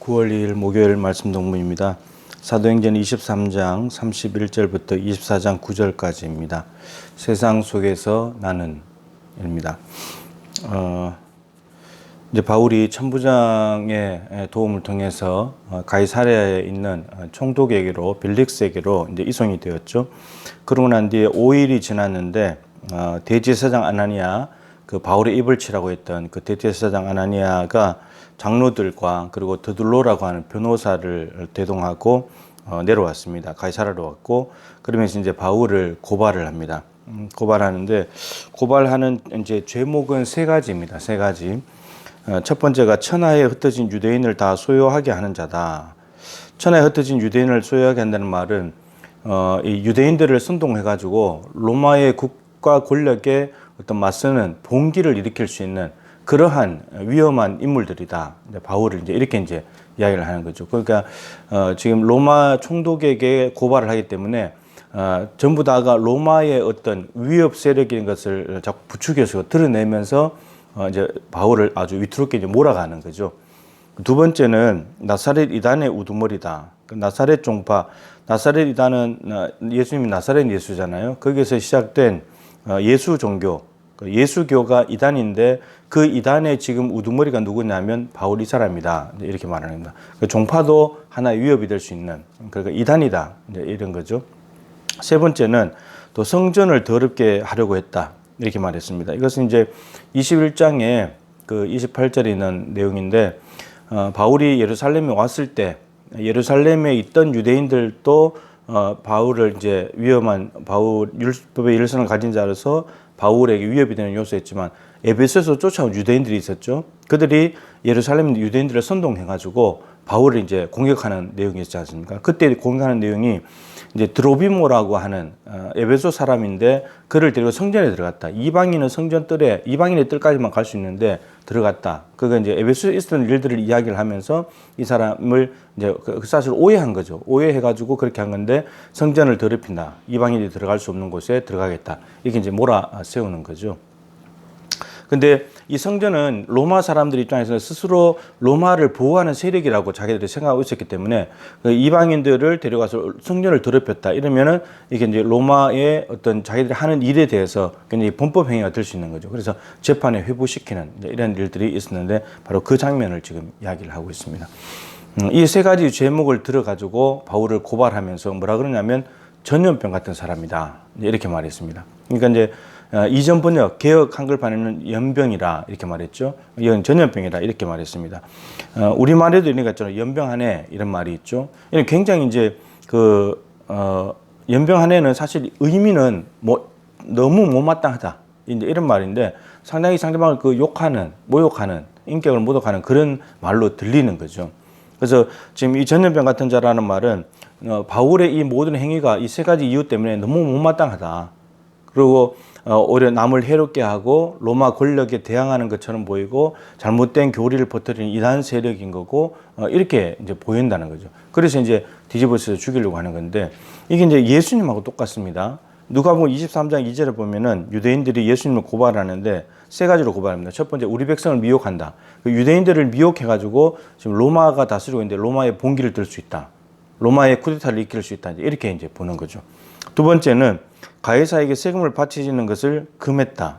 9월 2일 목요일 말씀 동무입니다. 사도행전 23장 31절부터 24장 9절까지입니다. 세상 속에서 나는 입니다. 어, 이제 바울이 천부장의 도움을 통해서 어, 가이사랴에 있는 어, 총독에게로 빌릭스에게로 이제 이송이 되었죠. 그러고 난 뒤에 5일이 지났는데 어, 대제사장 아나니아 그 바울의 입을 치라고 했던 그 대제사장 아나니아가 장로들과 그리고 드둘로라고 하는 변호사를 대동하고 어, 내려왔습니다. 가이사라로 왔고 그러면서 이제 바울을 고발을 합니다. 음, 고발하는데 고발하는 이제 죄목은 세 가지입니다. 세 가지. 어, 첫 번째가 천하에 흩어진 유대인을 다 소유하게 하는 자다. 천하에 흩어진 유대인을 소유하게 한다는 말은 어, 이 유대인들을 선동해가지고 로마의 국가 권력에 어떤 맞서는 봉기를 일으킬 수 있는 그러한 위험한 인물들이다. 바울을 이제 이렇게 이제 이야기를 하는 거죠. 그러니까 어, 지금 로마 총독에게 고발을 하기 때문에 어, 전부 다가 로마의 어떤 위협 세력인 것을 자꾸 부추겨서 드러내면서 어, 이제 바울을 아주 위태롭게 이제 몰아가는 거죠. 두 번째는 나사렛 이단의 우두머리다. 그 나사렛 종파, 나사렛 이단은 어, 예수님이 나사렛 예수잖아요. 거기서 시작된 어, 예수 종교, 그 예수교가 이단인데 그 이단의 지금 우두머리가 누구냐면 바울 이 사람이다. 이렇게 말하는 겁니다. 그 종파도 하나의 위협이 될 수 있는 그러니까 이단이다. 이런 거죠. 세 번째는 또 성전을 더럽게 하려고 했다. 이렇게 말했습니다. 이것은 이제 21장에 그 28절에 있는 내용인데 어, 바울이 예루살렘에 왔을 때 예루살렘에 있던 유대인들도 어, 바울을 이제 위험한 바울 율법의 일선을 가진 자로서 바울에게 위협이 되는 요소였지만 에베소에서 쫓아온 유대인들이 있었죠. 그들이 예루살렘 유대인들을 선동해가지고 바울을 이제 공격하는 내용이 있지 않습니까? 그때 공격하는 내용이 이제 드로비모라고 하는 어, 에베소 사람인데 그를 데리고 성전에 들어갔다. 이방인은 성전 뜰에 이방인의 뜰까지만 갈 수 있는데 들어갔다. 그가 이제 에베소에 있었던 일들을 이야기를 하면서 이 사람을 이제 그 사실 오해한 거죠. 오해해가지고 그렇게 한 건데 성전을 더럽힌다. 이방인이 들어갈 수 없는 곳에 들어가겠다. 이게 이제 몰아 세우는 거죠. 근데 이 성전은 로마 사람들 입장에서는 스스로 로마를 보호하는 세력이라고 자기들이 생각하고 있었기 때문에 그 이방인들을 데려가서 성전을 더럽혔다 이러면은 이게 이제 로마의 어떤 자기들이 하는 일에 대해서 굉장히 범법 행위가 될 수 있는 거죠. 그래서 재판에 회부시키는 이런 일들이 있었는데 바로 그 장면을 지금 이야기를 하고 있습니다. 음, 이세 가지 제목을 들어가지고 바울을 고발하면서 뭐라 그러냐면 전염병 같은 사람이다. 이렇게 말했습니다. 그러니까 이제 어, 이전 번역 개혁 한글판에는 연병이라 이렇게 말했죠. 이건 전염병이라 이렇게 말했습니다. 어, 우리 말에도 이런 것 같잖아요. 연병하네 이런 말이 있죠. 이는 굉장히 이제 그 어, 연병하네는 사실 의미는 뭐 너무 못마땅하다 이제 이런 말인데 상당히 상대방을 그 욕하는 모욕하는 인격을 모독하는 그런 말로 들리는 거죠. 그래서 지금 이 전염병 같은 자라는 말은 어, 바울의 이 모든 행위가 이 세 가지 이유 때문에 너무 못마땅하다. 그리고 어, 오히려 남을 해롭게 하고 로마 권력에 대항하는 것처럼 보이고 잘못된 교리를 퍼뜨리는 이단 세력인 거고 어, 이렇게 이제 보인다는 거죠. 그래서 이제 뒤집어서 죽이려고 하는 건데 이게 이제 예수님하고 똑같습니다. 누가복음 23장 2절에 보면은 유대인들이 예수님을 고발하는데 세 가지로 고발합니다. 첫 번째 우리 백성을 미혹한다. 그 유대인들을 미혹해 가지고 지금 로마가 다스리고 있는데 로마의 봉기를 들 수 있다. 로마의 쿠데타를 일으킬 수 있다. 이렇게 이제 보는 거죠. 두 번째는 가이사에게 세금을 바치는 것을 금했다.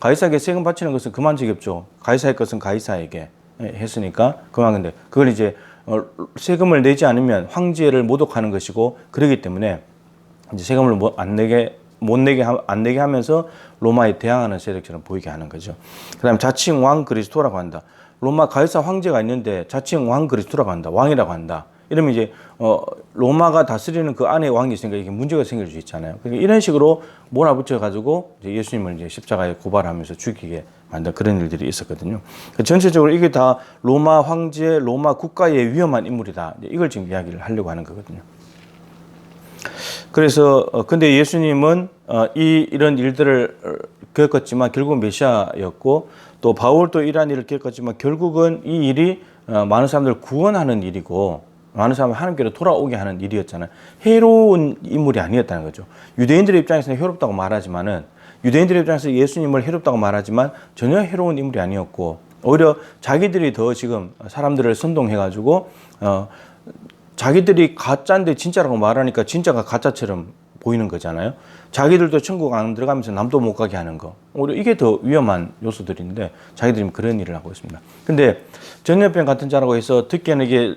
가이사에게 세금 바치는 것은 그만지겠죠. 가이사의 것은 가이사에게 했으니까 그만 근데 그걸 이제 어, 세금을 내지 않으면 황제를 모독하는 것이고 그러기 때문에 이제 세금을 못- 안 내게 못 내게 하- 안 내게 하면서 로마에 대항하는 세력처럼 보이게 하는 거죠. 그다음 자칭 왕 그리스도라고 한다. 로마 가이사 황제가 있는데 자칭 왕 그리스도라고 한다. 왕이라고 한다. 이러면 이제 어 로마가 다스리는 그 안에 왕이 있으니까 이게 문제가 생길 수 있잖아요. 그러니까 이런 식으로 몰아붙여 가지고 이제 예수님을 이제 십자가에 고발하면서 죽이게 만든 그런 일들이 있었거든요. 그 전체적으로 이게 다 로마 황제, 로마 국가의 위험한 인물이다. 이걸 지금 이야기를 하려고 하는 거거든요. 그래서 어, 근데 예수님은 어, 이 이런 일들을 어, 겪었지만 결국 메시아였고 또 바울도 이러한 일을 겪었지만 결국은 이 일이 어, 많은 사람들을 구원하는 일이고 많은 사람을 하나님께로 돌아오게 하는 일이었잖아요. 해로운 인물이 아니었다는 거죠. 유대인들의 입장에서는 해롭다고 말하지만은 유대인들의 입장에서 예수님을 해롭다고 말하지만 전혀 해로운 인물이 아니었고 오히려 자기들이 더 지금 사람들을 선동해가지고 어, 자기들이 가짜인데 진짜라고 말하니까 진짜가 가짜처럼 보이는 거잖아요. 자기들도 천국 안 들어가면서 남도 못 가게 하는 거. 오히려 이게 더 위험한 요소들인데 자기들이 그런 일을 하고 있습니다. 근데 전염병 같은 자라고 해서 듣기에는 이게 어,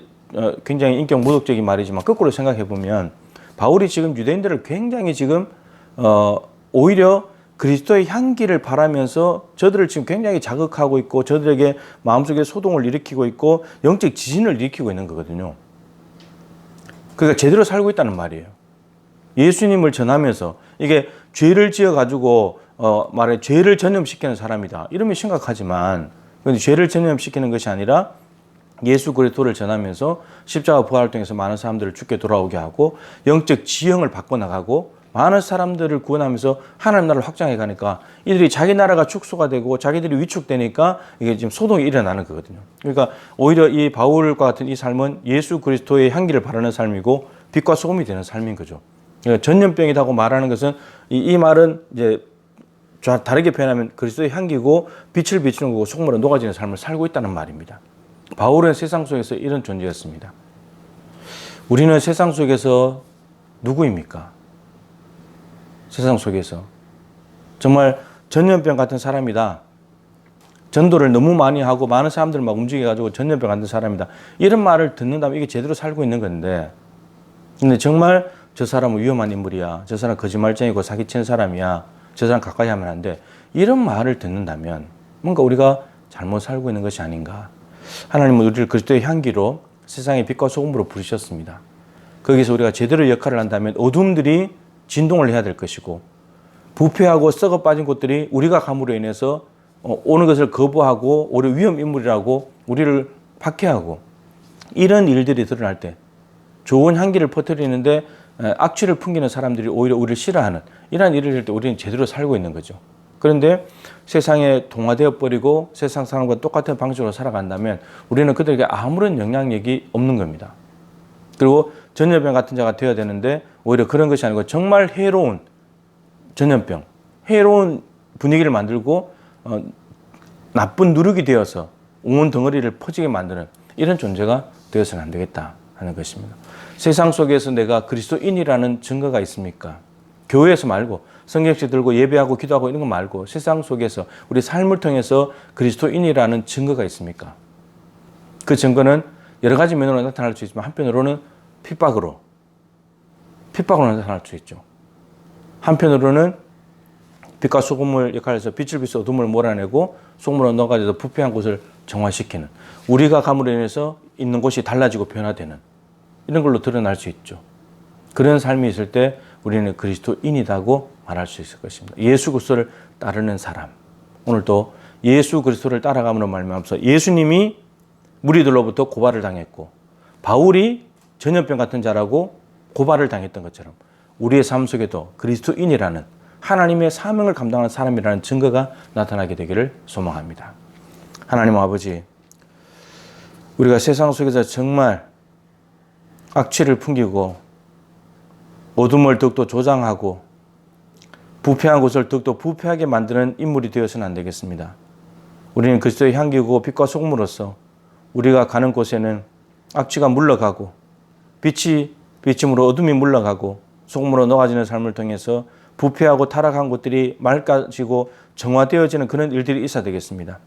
굉장히 인격 모독적인 말이지만 거꾸로 생각해 보면 바울이 지금 유대인들을 굉장히 지금 어, 오히려 그리스도의 향기를 바라면서 저들을 지금 굉장히 자극하고 있고 저들에게 마음속에 소동을 일으키고 있고 영적 지진을 일으키고 있는 거거든요. 그러니까 제대로 살고 있다는 말이에요. 예수님을 전하면서 이게 죄를 지어 가지고 어 말해 죄를 전염시키는 사람이다. 이러면 심각하지만 근데 죄를 전염시키는 것이 아니라 예수 그리스도를 전하면서 십자가 부활을 통해서 많은 사람들을 죽게 돌아오게 하고 영적 지형을 바꿔 나가고 많은 사람들을 구원하면서 하나님 나라를 확장해 가니까 이들이 자기 나라가 축소가 되고 자기들이 위축되니까 이게 지금 소동이 일어나는 거거든요. 그러니까 오히려 이 바울과 같은 이 삶은 예수 그리스도의 향기를 바라는 삶이고 빛과 소금이 되는 삶인 거죠. 그러니까 전염병이라고 말하는 것은 이, 이 말은 이제 자- 다르게 표현하면 그리스도의 향기고 빛을 비추는 거고 속물은 녹아지는 삶을 살고 있다는 말입니다. 바울은 세상 속에서 이런 존재였습니다. 우리는 세상 속에서 누구입니까? 세상 속에서 정말 전염병 같은 사람이다. 전도를 너무 많이 하고 많은 사람들 막 움직여가지고 전염병 같은 사람이다. 이런 말을 듣는다면 이게 제대로 살고 있는 건데, 근데 정말 저 사람은 위험한 인물이야. 저 사람 거짓말쟁이고 사기치는 사람이야. 저 사람 가까이 하면 안 돼. 이런 말을 듣는다면 뭔가 우리가 잘못 살고 있는 것이 아닌가. 하나님은 우리를 그리스도의 향기로 세상의 빛과 소금으로 부르셨습니다. 거기서 우리가 제대로 역할을 한다면 어둠들이 진동을 해야 될 것이고 부패하고 썩어 빠진 곳들이 우리가 감으로 인해서 어, 오는 것을 거부하고 오히려 위험 인물이라고 우리를 박해하고 이런 일들이 드러날 때 좋은 향기를 퍼뜨리는데 에, 악취를 풍기는 사람들이 오히려 우리를 싫어하는 이러한 일을 할 때 우리는 제대로 살고 있는 거죠. 그런데 세상에 동화되어 버리고 세상 사람과 똑같은 방식으로 살아간다면 우리는 그들에게 아무런 영향력이 없는 겁니다. 그리고 전염병 같은 자가 되어야 되는데 오히려 그런 것이 아니고 정말 해로운 전염병, 해로운 분위기를 만들고 어, 나쁜 누룩이 되어서 온 덩어리를 퍼지게 만드는 이런 존재가 되어서는 안 되겠다 하는 것입니다. 세상 속에서 내가 그리스도인이라는 증거가 있습니까? 교회에서 말고 성경책 들고 예배하고 기도하고 이런 거 말고 세상 속에서 우리 삶을 통해서 그리스도인이라는 증거가 있습니까? 그 증거는 여러 가지 면으로 나타날 수 있지만 한편으로는 핍박으로 핍박으로 나타날 수 있죠. 한편으로는 빛과 소금을 역할해서 빛을 비춰 어둠을 몰아내고 소금으로 넣어가지고 부패한 곳을 정화시키는 우리가 감으로 인해서 있는 곳이 달라지고 변화되는 이런 걸로 드러날 수 있죠. 그런 삶이 있을 때 우리는 그리스도인이라고 말할 수 있을 것입니다. 예수 그리스도를 따르는 사람. 오늘도 예수 그리스도를 따라감으로 말미암아서 예수님이 무리들로부터 고발을 당했고 바울이 전염병 같은 자라고 고발을 당했던 것처럼 우리의 삶 속에도 그리스도인이라는 하나님의 사명을 감당하는 사람이라는 증거가 나타나게 되기를 소망합니다. 하나님 아버지, 우리가 세상 속에서 정말 악취를 풍기고 어둠을 더욱더 조장하고 부패한 곳을 더욱더 부패하게 만드는 인물이 되어서는 안 되겠습니다. 우리는 그리스도의 향기고 빛과 소금으로서 우리가 가는 곳에는 악취가 물러가고 빛이 비침으로 어둠이 물러가고 소금으로 녹아지는 삶을 통해서 부패하고 타락한 곳들이 맑아지고 정화되어지는 그런 일들이 있어야 되겠습니다.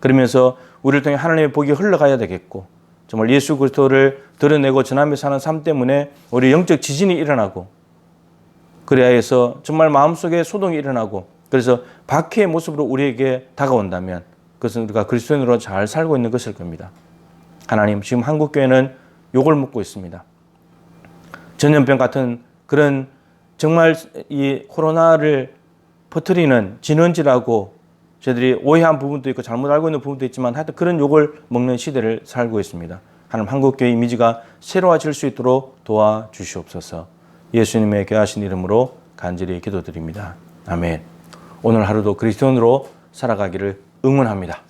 그러면서 우리를 통해 하나님의 복이 흘러가야 되겠고 정말 예수 그리스도를 드러내고 전하며 사는 삶 때문에 우리 영적 지진이 일어나고 그래야 해서 정말 마음속에 소동이 일어나고 그래서 박해의 모습으로 우리에게 다가온다면 그것은 우리가 그리스도인으로 잘 살고 있는 것일 겁니다. 하나님 지금 한국 교회는 욕을 먹고 있습니다. 전염병 같은 그런 정말 이 코로나를 퍼뜨리는 진원지라고 저희들이 오해한 부분도 있고 잘못 알고 있는 부분도 있지만 하여튼 그런 욕을 먹는 시대를 살고 있습니다. 하나님 한국교회 이미지가 새로워질 수 있도록 도와주시옵소서 예수님의 귀하신 이름으로 간절히 기도드립니다. 아멘. 오늘 하루도 그리스도인으로 살아가기를 응원합니다.